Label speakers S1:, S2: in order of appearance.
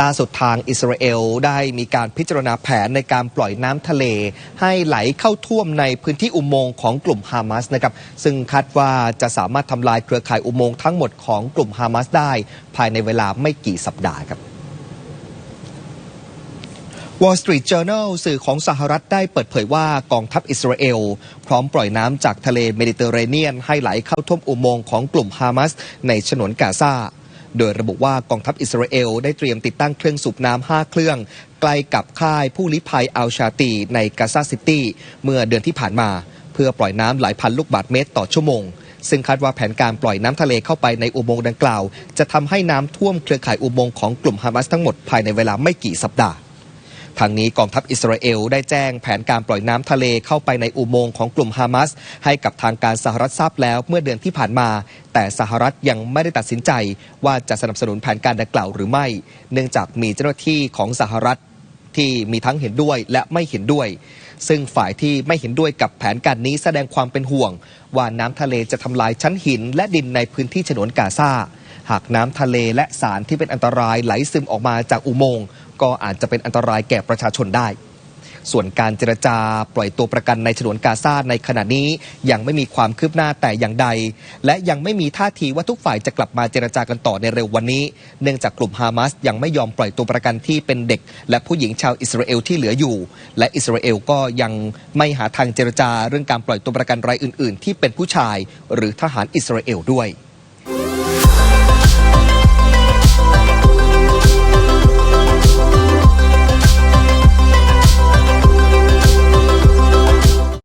S1: ล่าสุดทางอิสราเอลได้มีการพิจารณาแผนในการปล่อยน้ำทะเล ให้ไหลเข้าท่วมในพื้นที่อุโมงค์ของกลุ่มฮามาสนะครับซึ่งคาดว่าจะสามารถทำลายเครือข่ายอุโมงค์ทั้งหมดของกลุ่มฮามาสได้ ภายในเวลาไม่กี่สัปดาห์ครับ Wall Street Journal สื่อของสหรัฐได้เปิดเผยว่ากองทัพอิสราเอล พร้อมปล่อยน้ำจากทะเลเมดิเตอร์เรเนียน ให้ไหลเข้าท่วมอุโมงค์ของกลุ่มฮามาสในฉนวนกาซา โดยระบุว่ากองทัพอิสราเอลได้เตรียมติดตั้งเครื่องสูบน้ำห้าเครื่อง ใกล้กับค่ายผู้ลี้ภัยอัลชาตีในกาซาซิตี้เมื่อเดือนที่ผ่านมา เพื่อปล่อยน้ำหลายพันลูกบาศก์เมตรต่อชั่วโมงซึ่งคาดว่าแผนการปล่อยน้ำทะเลเข้าไปในอุโมงค์ดังกล่าว จะทำให้น้ำท่วมเครือข่ายอุโมงค์ของกลุ่มฮามาสทั้งหมดภายในเวลาไม่กี่สัปดาห์ ทางนี้กองทัพอิสราเอลได้แจ้งแผนการปล่อยน้ำทะเลเข้าไปในอุโมงค์ของกลุ่มฮามาสให้กับทางการสหรัฐทราบแล้วเมื่อเดือนที่ผ่านมา แต่สหรัฐยังไม่ได้ตัดสินใจ ว่าจะสนับสนุนแผนการดังกล่าวหรือไม่ เนื่องจากมีเจ้าหน้าที่ของสหรัฐที่มีทั้งเห็นด้วยและไม่เห็นด้วย ซึ่งฝ่ายที่ไม่เห็นด้วยกับแผนการนี้แสดงความเป็นห่วง ว่าน้ำทะเลจะทำลายชั้นหิน และดินในพื้นที่ฉนวนกาซาหากน้ำทะเลและสารที่เป็นอันตรายไหลซึมออกมาจากอุโมงค์ ก็อาจจะเป็นอันตรายแก่ประชาชนได้ ส่วนการเจรจาปล่อยตัวประกันในฉนวนกาซาในขณะนี้ยังไม่มีความคืบหน้าแต่อย่างใด และยังไม่มีท่าทีว่าทุกฝ่ายจะกลับมาเจรจากันต่อในเร็ววันนี้ เนื่องจากกลุ่มฮามาสยังไม่ยอมปล่อยตัวประกันที่เป็นเด็ก และผู้หญิงชาวอิสราเอลที่เหลืออยู่ และอิสราเอลก็ยังไม่หาทางเจรจาเรื่องการปล่อยตัวประกันรายอื่น ๆ ที่เป็นผู้ชาย หรือทหารอิสราเอลด้วย